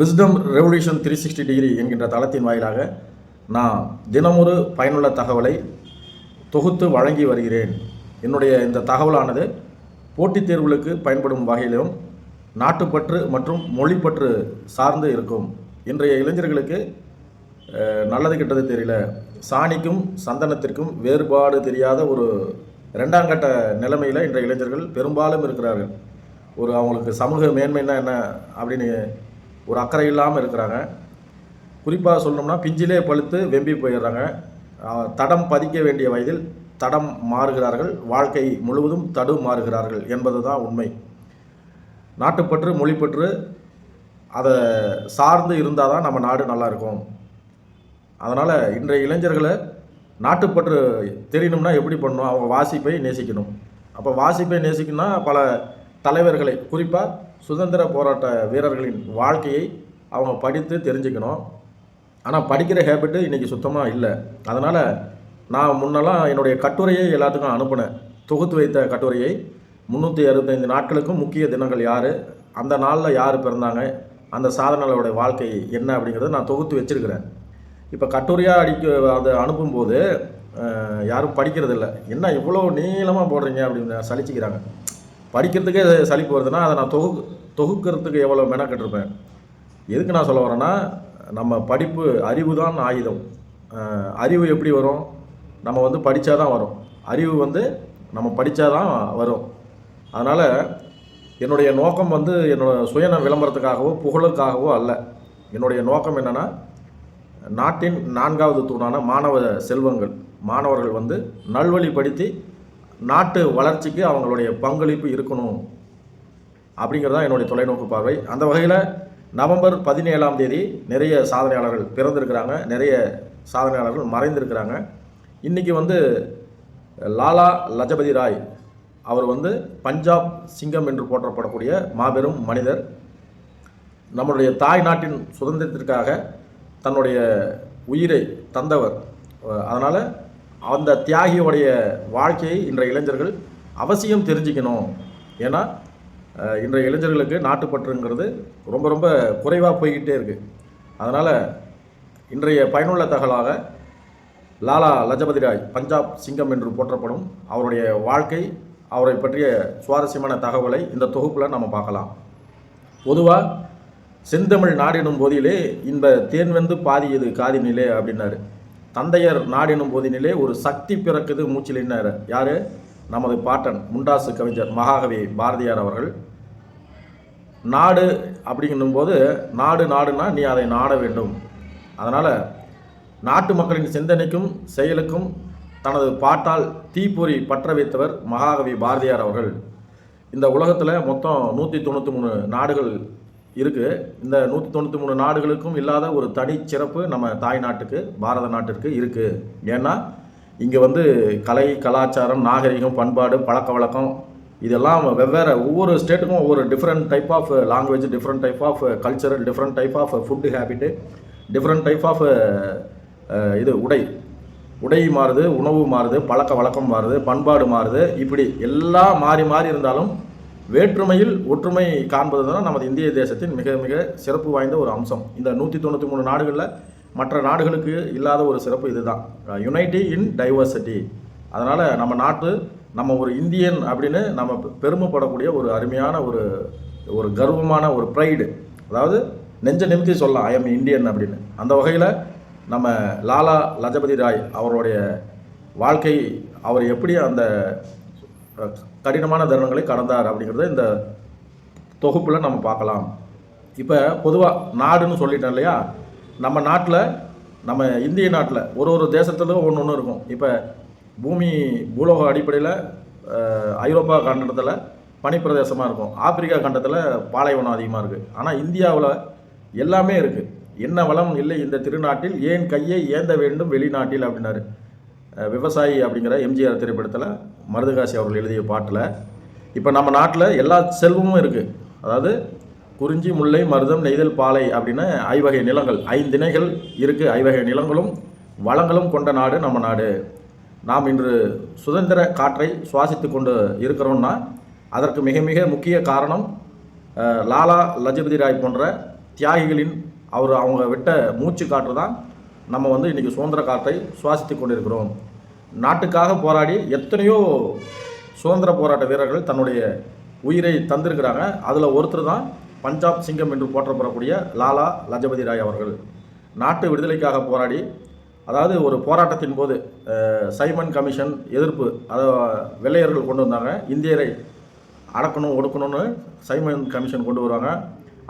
Wisdom revolution three sixty degree என்கின்ற தளத்தின் வாயிலாக நான் தினமொரு பயனுள்ள தகவலை தொகுத்து வழங்கி வருகிறேன். என்னுடைய இந்த தகவலானது போட்டித் தேர்வுகளுக்கு பயன்படும் வகையிலும் நாட்டுப்பற்று மற்றும் மொழிப்பற்று சார்ந்து இருக்கும். இன்றைய இளைஞர்களுக்கு நல்லது கெட்டது தெரியல. சாணிக்கும் சந்தனத்திற்கும் வேறுபாடு தெரியாத ஒரு ரெண்டாம் கட்ட நிலைமையில் இன்றைய இளைஞர்கள் பெரும்பாலும் இருக்கிறார்கள். ஒரு அவங்களுக்கு சமூக மேன்மைன்னா என்ன அப்படின்னு ஒரு அக்கறை இல்லாமல் இருக்கிறாங்க. குறிப்பாக சொல்லணும்னா பிஞ்சிலே பழுத்து வெம்பி போயிடுறாங்க. தடம் பதிக்க வேண்டிய வயதில் தடம் மாறுகிறார்கள். வாழ்க்கை முழுவதும் தடு மாறுகிறார்கள் என்பது தான் உண்மை. நாட்டுப்பற்று மொழிப்பற்று அதை சார்ந்து இருந்தால் தான் நம்ம நாடு நல்லா இருக்கும். அதனால் இன்றைய இளைஞர்களை நாட்டுப்பற்று தெரியணும்னா எப்படி பண்ணணும்? அவங்க வாசிப்பை நேசிக்கணும். அப்போ வாசிப்பை நேசிக்கணும்னா பல தலைவர்களை குறிப்பாக சுதந்திர போராட்ட வீரர்களின் வாழ்க்கையை அவங்க படித்து தெரிஞ்சுக்கணும். ஆனால் படிக்கிற ஹேபிட்டு இன்றைக்கி சுத்தமாக இல்லை. அதனால் நான் முன்னெல்லாம் என்னுடைய கட்டுரையை எல்லாத்துக்கும் அனுப்பினேன். தொகுத்து வைத்த கட்டுரையை. முந்நூற்றி அறுபத்தைந்து நாட்களுக்கும் முக்கிய தினங்கள் யார் அந்த நாளில் யார் பிறந்தாங்க அந்த சாதனைகளோட வாழ்க்கை என்ன அப்படிங்கிறத நான் தொகுத்து வச்சிருக்கிறேன். இப்போ கட்டுரையாக அடிக்க அதை அனுப்பும்போது யாரும் படிக்கிறதில்ல. என்ன இவ்வளோ நீளமாக போடுறீங்க அப்படின்னு சலிச்சிக்கிறாங்க. படிக்கிறதுக்கே சலிப்பு வருதுன்னா அதை நான் தொகு தொகுக்கிறதுக்கு எவ்வளோ மெனக்கெட்டிருப்பேன்? எதுக்கு நான் சொல்ல வரேன்னா நம்ம படிப்பு அறிவு தான் ஆயுதம் அறிவு எப்படி வரும்? நம்ம வந்து படித்தா தான் வரும். அறிவு வந்து நம்ம படித்தா தான் வரும். அதனால் என்னுடைய நோக்கம் வந்து என்னோடய சுயன விளம்பரத்துக்காகவோ புகழுக்காகவோ அல்ல. என்னுடைய நோக்கம் என்னென்னா நாட்டின் நான்காவது தூணான மாணவ செல்வங்கள். மாணவர்கள் வந்து நல்வழிப்படுத்தி நாட்டு வளர்ச்சிக்கு அவங்களுடைய பங்களிப்பு இருக்கணும் அப்படிங்கிறது தான் என்னுடைய தொலைநோக்கு பார்வை. அந்த வகையில் நவம்பர் பதினேழாம் தேதி நிறைய சாதனையாளர்கள் பிறந்திருக்கிறாங்க நிறைய சாதனையாளர்கள் மறைந்திருக்கிறாங்க. இன்றைக்கி வந்து லாலா லஜபதி ராய் அவர் வந்து பஞ்சாப் சிங்கம் என்று போற்றப்படக்கூடிய மாபெரும் மனிதர். நம்முடைய தாய் நாட்டின் சுதந்திரத்திற்காக தன்னுடைய உயிரை தந்தவர். அதனால் அந்த தியாகியோடைய வாழ்க்கையை இன்றைய இளைஞர்கள் அவசியம் தெரிஞ்சுக்கணும். ஏன்னா இன்றைய இளைஞர்களுக்கு நாட்டுப்பற்றுங்கிறது ரொம்ப ரொம்ப குறைவாக போய்கிட்டே இருக்குது அதனால் இன்றைய பயனுள்ள தகவலாக லாலா லஜபதி ராய் பஞ்சாப் சிங்கம் என்று போற்றப்படும் அவருடைய வாழ்க்கை அவரை பற்றிய சுவாரஸ்யமான தகவலை இந்த தொகுப்பில் நம்ம பார்க்கலாம். பொதுவாக செந்தமிழ் நாடினும் போதிலே இன்ப தேன் வந்து பாதியது காதினிலே அப்படின்னாரு. தந்தையர் நாடினும் போதினிலே ஒரு சக்தி பிறக்குது மூச்சிலின்னாரு. யாரு? நமது பாட்டன் முண்டாசு கவிஞர் மகாகவி பாரதியார் அவர்கள். நாடு அப்படிங்கும் போது நாடு நாடுனா நீ அதை நாட வேண்டும். அதனால் நாட்டு மக்களின் சிந்தனைக்கும் செயலுக்கும் தனது பாட்டால் தீப்பொறி பற்ற வைத்தவர் மகாகவி பாரதியார் அவர்கள். இந்த உலகத்தில் மொத்தம் நூற்றி தொண்ணூற்றி மூணு நாடுகள் இருக்குது இந்த நூற்றி தொண்ணூற்றி மூணு நாடுகளுக்கும் இல்லாத ஒரு தனி சிறப்பு நம்ம தாய் நாட்டுக்கு பாரத நாட்டிற்கு இருக்குது ஏன்னா இங்கே வந்து கலை கலாச்சாரம் நாகரிகம் பண்பாடு பழக்க வழக்கம் இதெல்லாம் வெவ்வேறு ஒவ்வொரு ஸ்டேட்டுக்கும் ஒவ்வொரு different type of language different type of cultural different type of food habit different type of இது உடை. உடை மாறுது உணவு மாறுது பழக்க வழக்கம் மாறுது பண்பாடு மாறுது. இப்படி எல்லாம் மாறி மாறி இருந்தாலும் வேற்றுமையில் ஒற்றுமை காண்பது தான் நமது இந்திய தேசத்தின் மிக மிக சிறப்பு வாய்ந்த ஒரு அம்சம். இந்த நூற்றி தொண்ணூற்றி மூணு நாடுகளில் மற்ற நாடுகளுக்கு இல்லாத ஒரு சிறப்பு இதுதான். யுனைட்டி இன் டைவர்சிட்டி அதனால் நம்ம நாட்டு நம்ம ஒரு இந்தியன் அப்படின்னு நம்ம பெருமைப்படக்கூடிய ஒரு அருமையான ஒரு ஒரு கர்வமான ஒரு ப்ரைடு அதாவது நெஞ்ச நிமித்தி சொல்லலாம் ஐ எம் இந்தியன் அப்படின்னு. அந்த வகையில் நம்ம லாலா லஜபதி ராய் அவருடைய வாழ்க்கை அவர் எப்படி அந்த கடினமான தருணங்களை கடந்தார் அப்படிங்கிறத இந்த தொகுப்பில் நம்ம பார்க்கலாம். இப்போ பொதுவாக நாடுன்னு சொல்லிட்டேன் இல்லையா? நம்ம நாட்டில் நம்ம இந்திய நாட்டில் ஒரு ஒரு தேசத்துலையும் ஒன்று ஒன்று இருக்கும். இப்போ பூமி பூலோக அடிப்படையில் ஐரோப்பா கண்டத்தில் பனிப்பிரதேசமாக இருக்கும். ஆப்பிரிக்கா கண்டத்தில் பாலைவனம் அதிகமாக இருக்குது ஆனால் இந்தியாவில் எல்லாமே இருக்குது என்ன வளம் இல்லை இந்த திருநாட்டில் ஏன் கையை ஏந்த வேண்டும் வெளிநாட்டில் அப்படின்னாரு. விவசாயி அப்படிங்கிற எம்ஜிஆர் திரைப்படத்தில் மருதகாசி அவர்கள் எழுதிய பாட்டில் இப்போ நம்ம நாட்டில் எல்லா செல்வமும் இருக்குது அதாவது குறிஞ்சி முல்லை மருதம் நெய்தல் பாலை அப்படின்னு ஐவகை நிலங்கள் ஐந்திணைகள் இருக்குது ஐவகை நிலங்களும் வளங்களும் கொண்ட நாடு நம்ம நாடு. நாம் இன்று சுதந்திர காற்றை சுவாசித்து கொண்டு இருக்கிறோம்னா அதற்கு மிக மிக முக்கிய காரணம் லாலா லஜபதி ராய் போன்ற தியாகிகளின் அவர் அவங்க விட்ட மூச்சு காற்று தான் நம்ம வந்து இன்றைக்கி சுதந்திர காற்றை சுவாசித்து கொண்டிருக்கிறோம். நாட்டுக்காக போராடி எத்தனையோ சுதந்திர போராட்ட வீரர்கள் தன்னுடைய உயிரை தந்திருக்கிறாங்க. அதில் ஒருத்தர் தான் பஞ்சாப் சிங்கம் என்று போற்றப்படக்கூடிய லாலா லஜபதி ராய் அவர்கள். நாட்டு விடுதலைக்காக போராடி அதாவது ஒரு போராட்டத்தின் போது சைமன் கமிஷன் எதிர்ப்பு அதை வெள்ளையர்கள் கொண்டு வந்தாங்க. இந்தியரை அடக்கணும் ஒடுக்கணும்னு சைமன் கமிஷன் கொண்டு வருவாங்க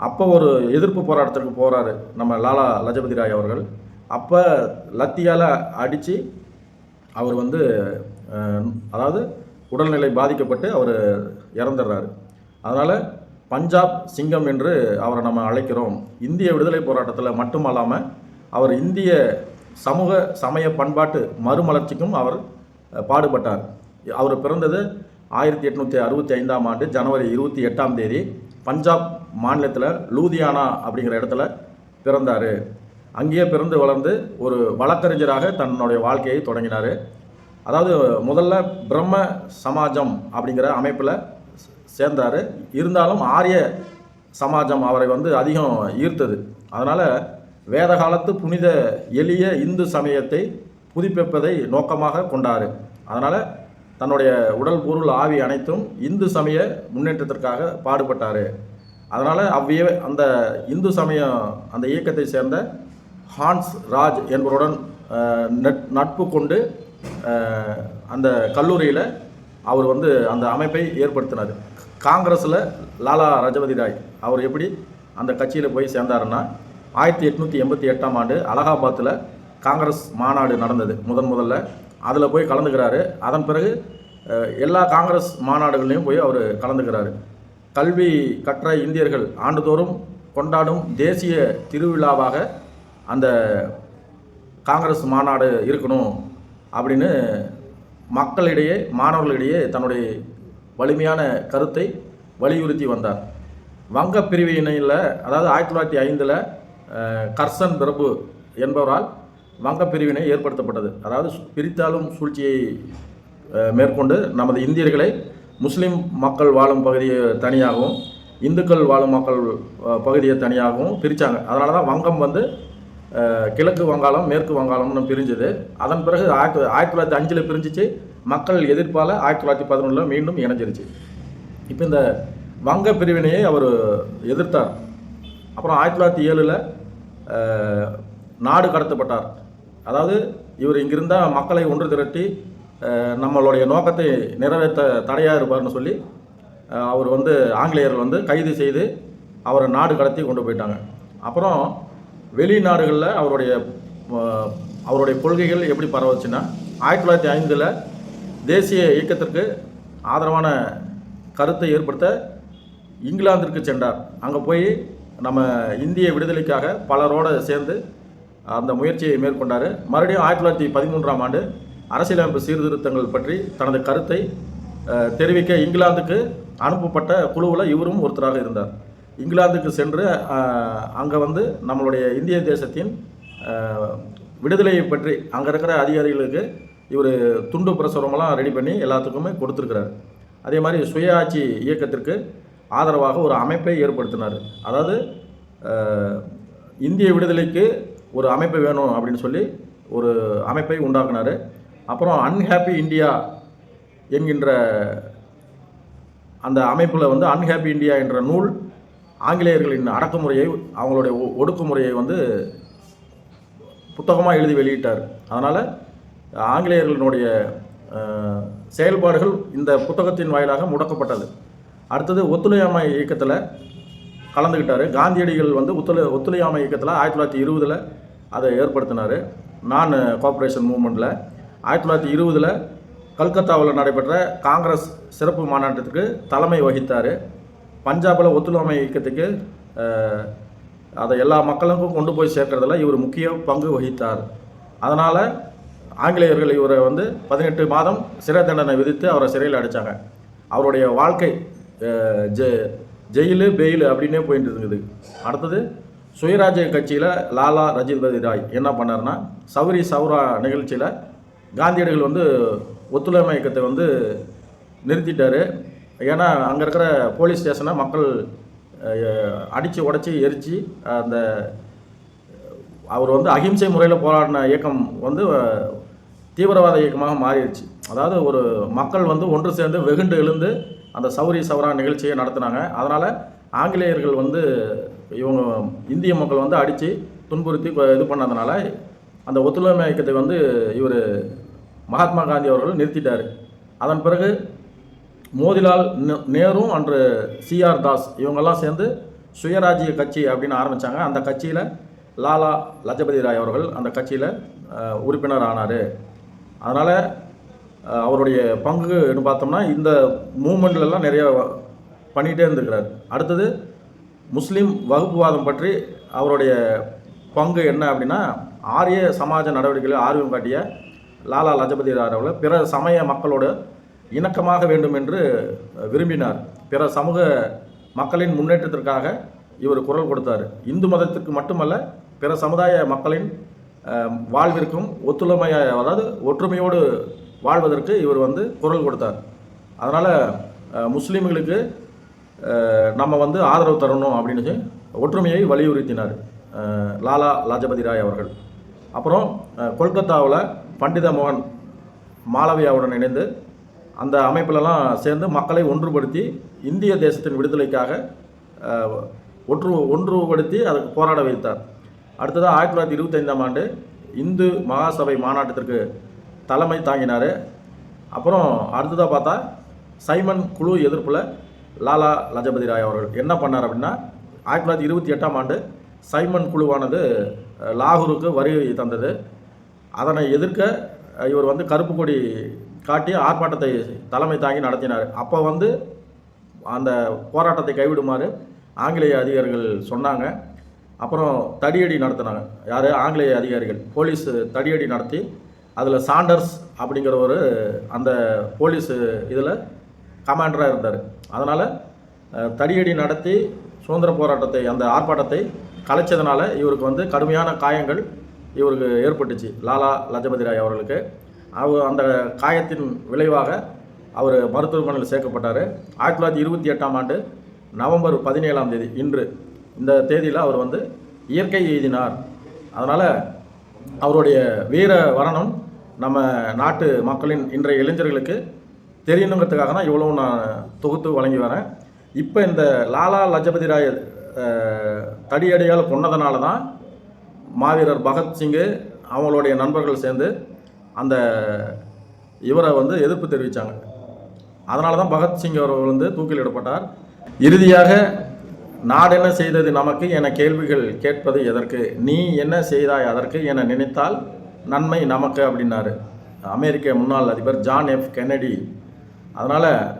அப்போ ஒரு எதிர்ப்பு போராட்டத்திற்கு போகிறாரு நம்ம லாலா லஜபதி ராய் அவர்கள். அப்போ லத்தியால் அடித்து அவர் வந்து அதாவது உடல்நிலை பாதிக்கப்பட்டு அவர் இறந்துடுறாரு. அதனால் பஞ்சாப் சிங்கம் என்று அவரை நம்ம அழைக்கிறோம். இந்திய விடுதலை போராட்டத்தில் மட்டுமல்லாமல் அவர் இந்திய சமூக சமய பண்பாட்டு மறுமலர்ச்சிக்கும் அவர் பாடுபட்டார். அவர் பிறந்தது ஆயிரத்தி எட்நூற்றி அறுபத்தி ஐந்தாம் ஆண்டு ஜனவரி இருபத்தி எட்டாம் தேதி பஞ்சாப் மாநிலத்தில் லூதியானா அப்படிங்கிற இடத்துல பிறந்தார். அங்கேயே பிறந்து வளர்ந்து ஒரு வழக்கறிஞராக தன்னுடைய வாழ்க்கையை தொடங்கினார். அதாவது முதல்ல பிரம்ம சமாஜம் அப்படிங்கிற அமைப்பில் சேர்ந்தார். இருந்தாலும் ஆரிய சமாஜம் அவரை வந்து அதிகம் ஈர்த்தது. அதனால் வேத காலத்து புனித எளிய இந்து சமயத்தை புதுப்பிப்பதை நோக்கமாக கொண்டார். அதனால் தன்னுடைய உடல் பொருள் ஆவி அனைத்தும் இந்து சமய முன்னேற்றத்திற்காக பாடுபட்டார். அதனால் அவ்விய அந்த இந்து சமயம் அந்த இயக்கத்தை சேர்ந்த ஹான்ஸ் ராஜ் என்பவருடன் நட்- நட்பு கொண்டு அந்த கல்லூரியில் அவர் வந்து அந்த அமைப்பை ஏற்படுத்தினார். காங்கிரஸில் லாலா ரஜபதி ராய் அவர் எப்படி அந்த கட்சியில் போய் சேர்ந்தாருன்னா ஆயிரத்தி எட்நூற்றி எண்பத்தி எட்டாம் ஆண்டு அலகாபாத்தில் காங்கிரஸ் மாநாடு நடந்தது. முதன் முதல்ல அதில் போய் கலந்துக்கிறாரு. அதன் பிறகு எல்லா காங்கிரஸ் மாநாடுகள்லையும் போய் அவர் கலந்துக்கிறாரு. கல்வி கற்ற இந்தியர்கள் ஆண்டுதோறும் கொண்டாடும் தேசிய திருவிழாவாக அந்த காங்கிரஸ் மாநாடு இருக்கணும் அப்படின்னு மக்களிடையே மாணவர்களிடையே தன்னுடைய வலிமையான கருத்தை வலியுறுத்தி வந்தார். வங்க பிரிவினையில் அதாவது ஆயிரத்தி தொள்ளாயிரத்தி ஐந்தில் கர்சன் பிரபு என்பவரால் வங்க பிரிவினை ஏற்படுத்தப்பட்டது. அதாவது சு- பிரித்தாளும் சூழ்ச்சியை மேற்கொண்டு நமது இந்தியர்களை முஸ்லீம் மக்கள் வாழும் பகுதியை தனியாகவும் இந்துக்கள் வாழும் மக்கள் பகுதியை தனியாகவும் பிரித்தாங்க அதனால தான் வங்கம் வந்து கிழக்கு வங்காளம் மேற்கு வங்காளம்னு பிரிஞ்சுது. அதன் பிறகு ஆயிரத்தி ஆயிரத்தி தொள்ளாயிரத்தி அஞ்சில் பிரிஞ்சிச்சு. மக்கள் எதிர்ப்பால் ஆயிரத்தி தொள்ளாயிரத்தி பதினொன்றில் மீண்டும் இணைஞ்சிருச்சு. இப்போ இந்த வங்க பிரிவினையை அவர் எதிர்த்தார். அப்புறம் ஆயிரத்தி தொள்ளாயிரத்தி ஏழில் நாடு கடத்தப்பட்டார். அதாவது இவர் இங்கிருந்தால் மக்களை ஒன்று திரட்டி நம்மளுடைய நோக்கத்தை நிறைவேற்ற தடையாக இருப்பார்னு சொல்லி அவர் வந்து ஆங்கிலேயர்கள் வந்து கைது செய்து அவரை நாடு கடத்தி கொண்டு போயிட்டாங்க. அப்புறம் வெளிநாடுகளில் அவருடைய அவருடைய கொள்கைகள் எப்படி பரவச்சுன்னா ஆயிரத்தி தொள்ளாயிரத்தி ஐந்தில் தேசிய இயக்கத்திற்கு ஆதரவான கருத்தை ஏற்படுத்த இங்கிலாந்திற்கு சென்றார். அங்கே போய் நம்ம இந்திய விடுதலைக்காக பலரோடு சேர்ந்து அந்த முயற்சியை மேற்கொண்டார். மறுபடியும் ஆயிரத்தி தொள்ளாயிரத்தி பதிமூன்றாம் ஆண்டு அரசியலமைப்பு சீர்திருத்தங்கள் பற்றி தனது கருத்தை தெரிவிக்க இங்கிலாந்துக்கு அனுப்பப்பட்ட குழுவில் இவரும் ஒருத்தராக இருந்தார். இங்கிலாந்துக்கு சென்று அங்கே வந்து நம்மளுடைய இந்திய தேசத்தின் விடுதலையை பற்றி அங்கே இருக்கிற அதிகாரிகளுக்கு இவர் துண்டு பிரசுரமெல்லாம் ரெடி பண்ணி எல்லாத்துக்குமே கொடுத்துருக்கிறார். அதே மாதிரி சுயாட்சி இயக்கத்திற்கு ஆதரவாக ஒரு அமைப்பை ஏற்படுத்தினார். அதாவது இந்திய விடுதலைக்கு ஒரு அமைப்பு வேணும் அப்படின்னு சொல்லி ஒரு அமைப்பை உண்டாக்குனார். அப்புறம் அன்ஹாப்பி இந்தியா என்கின்ற அந்த அமைப்பில் வந்து அன்ஹாப்பி இந்தியா என்ற நூல் ஆங்கிலேயர்களின் அடக்குமுறையை அவங்களுடைய ஒ- ஒடுக்குமுறையை வந்து புத்தகமாக எழுதி வெளியிட்டார். அதனால் ஆங்கிலேயர்களினுடைய செயல்பாடுகள் இந்த புத்தகத்தின் வாயிலாக முடக்கப்பட்டது. அடுத்தது ஒத்துழையாமை இயக்கத்தில் கலந்துக்கிட்டார் காந்தியடிகள் வந்து ஒத்துழை ஒத்துழையாமை இயக்கத்தில் ஆயிரத்தி தொள்ளாயிரத்தி இருபதில் அதை ஏற்படுத்தினார். நான் கோஆப்ரேஷன் மூமெண்ட்டில் ஆயிரத்தி தொள்ளாயிரத்தி இருபதில் கல்கத்தாவில் நடைபெற்ற காங்கிரஸ் சிறப்பு மாநாட்டத்துக்கு தலைமை வகித்தார். பஞ்சாபில் ஒத்துழைமை இயக்கத்துக்கு அதை எல்லா மக்களுக்கும் கொண்டு போய் சேர்க்கறதுல இவர் முக்கிய பங்கு வகித்தார். அதனால் ஆங்கிலேயர்கள் இவரை வந்து பதினெட்டு மாதம் சிறை தண்டனை விதித்து அவரை சிறையில் அடைச்சாங்க. அவருடைய வாழ்க்கை ஜெ ஜெயிலு பெயிலு அப்படின்னே போயிட்டு இருந்தது அடுத்தது சுயராஜ்ய கட்சியில் லாலா ரஜிபதி ராய் என்ன பண்ணார்னா சௌரி சௌரா நிகழ்ச்சியில் காந்தியடிகள் வந்து ஒத்துழைமை இயக்கத்தை வந்து நிறுத்திட்டார். ஏன்னா அங்கே இருக்கிற போலீஸ் ஸ்டேஷனை மக்கள் அடித்து உடச்சி எரித்து அந்த அவர் வந்து அகிம்சை முறையில் போராடின இயக்கம் வந்து தீவிரவாத இயக்கமாக மாறிடுச்சு. அதாவது ஒரு மக்கள் வந்து ஒன்று சேர்ந்து வெகுண்டு எழுந்து அந்த சௌரி சவரா நிகழ்ச்சியை நடத்தினாங்க. அதனால் ஆங்கிலேயர்கள் வந்து இவங்க இந்திய மக்கள் வந்து அடித்து துன்புறுத்தி இது பண்ணதுனால அந்த ஒத்துழைமை இயக்கத்தை வந்து இவர் மகாத்மா காந்தி அவர்கள் நிறுத்திட்டார். அதன் பிறகு மோதிலால் நெ- நேரு அன்று சிஆர் தாஸ் இவங்கெல்லாம் சேர்ந்து சுயராஜ்ய கட்சி அப்படின்னு ஆரம்பித்தாங்க அந்த கட்சியில் லாலா லஜபதி ராய் அவர்கள் அந்த கட்சியில் உறுப்பினர் ஆனார். அதனால் அவருடைய பங்குன்னு பார்த்தோம்னா இந்த மூமெண்ட்லலாம் நிறைய பண்ணிகிட்டே இருந்திருக்கிறார். அடுத்தது முஸ்லீம் வகுப்புவாதம் பற்றி அவருடைய பங்கு என்ன அப்படின்னா ஆரிய சமாஜ நடவடிக்கைகளில் ஆர்வம் காட்டிய லாலா லஜபதி ராய் அவர்கள் பிற சமய மக்களோட இணக்கமாக வேண்டும் என்று விரும்பினார். பிற சமூக மக்களின் முன்னேற்றத்திற்காக இவர் குரல் கொடுத்தார். இந்து மதத்திற்கு மட்டுமல்ல பிற சமுதாய மக்களின் வாழ்விற்கும் ஒத்துழைமைய அதாவது ஒற்றுமையோடு வாழ்வதற்கு இவர் வந்து குரல் கொடுத்தார். அதனால் முஸ்லீம்களுக்கு நம்ம வந்து ஆதரவு தரணும் அப்படின்னு ஒற்றுமையை வலியுறுத்தினார் லாலா லஜபதி ராய் அவர்கள். அப்புறம் கொல்கத்தாவில் பண்டித மோகன் மாளவியாவுடன் இணைந்து அந்த அமைப்பிலலாம் சேர்ந்து மக்களை ஒன்றுபடுத்தி இந்திய தேசத்தின் விடுதலைக்காக ஒற்று ஒன்று ஒன்றுபடுத்தி அதுக்கு போராட வைத்தார். அடுத்ததாக ஆயிரத்தி தொள்ளாயிரத்தி இருபத்தைந்தாம் ஆண்டு இந்து மகாசபை மாநாட்டத்திற்கு தலைமை தாங்கினார். அப்புறம் அடுத்ததாக பார்த்தா சைமன் குழு எதிர்ப்பில் லாலா லஜபதி ராய் அவர்கள். என்ன பண்ணார் அப்படின்னா ஆயிரத்தி தொள்ளாயிரத்தி இருபத்தி எட்டாம் ஆண்டு சைமன் குழுவானது லாகூருக்கு வருகை தந்தது. அதனை எதிர்க்க இவர் வந்து கருப்பு கொடி காட்டி ஆர்ப்பாட்டத்தை தலைமை தாங்கி நடத்தினார். அப்போ வந்து அந்த போராட்டத்தை கைவிடுமாறு ஆங்கிலேய அதிகாரிகள் சொன்னாங்க. அப்புறம் தடியடி நடத்தினாங்க. யார்? ஆங்கிலேய அதிகாரிகள். போலீஸ் தடியடி நடத்தி அதில் சாண்டர்ஸ் அப்படிங்கிற ஒரு அந்த போலீஸ் இதில் கமாண்டராக இருந்தார். அதனால் தடியடி நடத்தி சுதந்திர போராட்டத்தை அந்த ஆர்ப்பாட்டத்தை கலைச்சதுனால இவருக்கு வந்து கடுமையான காயங்கள் இவருக்கு ஏற்பட்டுச்சு. லாலா லஜபதி ராய் அவர்களுக்கு. அவர் அந்த காயத்தின் விளைவாக அவர் மருத்துவமனையில் சேர்க்கப்பட்டார். ஆயிரத்தி தொள்ளாயிரத்தி இருபத்தி எட்டாம் ஆண்டு நவம்பர் பதினேழாம் தேதி இன்று இந்த தேதியில் அவர் வந்து இயற்கை எய்தினார். அதனால் அவருடைய வீர வரணம் நம்ம நாட்டு மக்களின் இன்றைய இளைஞர்களுக்கு தெரியணுங்கிறதுக்காக தான் இவ்வளோ நான் தொகுத்து வழங்கி வரேன். இப்போ இந்த லாலா லஜபதி ராய் தடியடியால் கொன்னதுனால தான் மாவீரர் பகத்சிங்கு அவங்களுடைய நண்பர்கள் சேர்ந்து அந்த இவரை வந்து எதிர்ப்பு தெரிவித்தாங்க அதனால தான் பகத்சிங் அவர்கள் வந்து தூக்கிலிடப்பட்டார் இறுதியாக நாடு என்ன செய்தது நமக்கு என கேள்விகள் கேட்பது எதற்கு? நீ என்ன செய்தாய் அதற்கு என நினைத்தால் நன்மை நமக்கு அப்படின்னாரு. அமெரிக்க முன்னாள் அதிபர் ஜான் எஃப். கென்னடி. அதனால்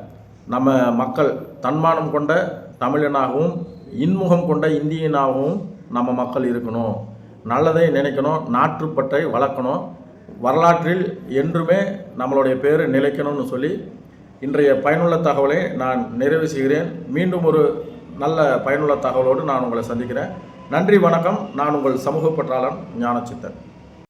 நம்ம மக்கள் தன்மானம் கொண்ட தமிழனாகவும் இன்முகம் கொண்ட இந்தியனாகவும் நம்ம மக்கள் இருக்கணும். நல்லதை நினைக்கணும் நாட்டுப்பற்றை வளர்க்கணும். வரலாற்றில் என்றுமே நம்மளுடைய பேர் நிலைக்கணும்னு சொல்லி இன்றைய பயனுள்ள தகவலை நான் நிறைவு செய்கிறேன். மீண்டும் ஒரு நல்ல பயனுள்ள தகவலோடு நான் உங்களை சந்திக்கிறேன். நன்றி வணக்கம். நான் உங்கள் சமூக பற்றாளன் ஞானச்சித்தன்.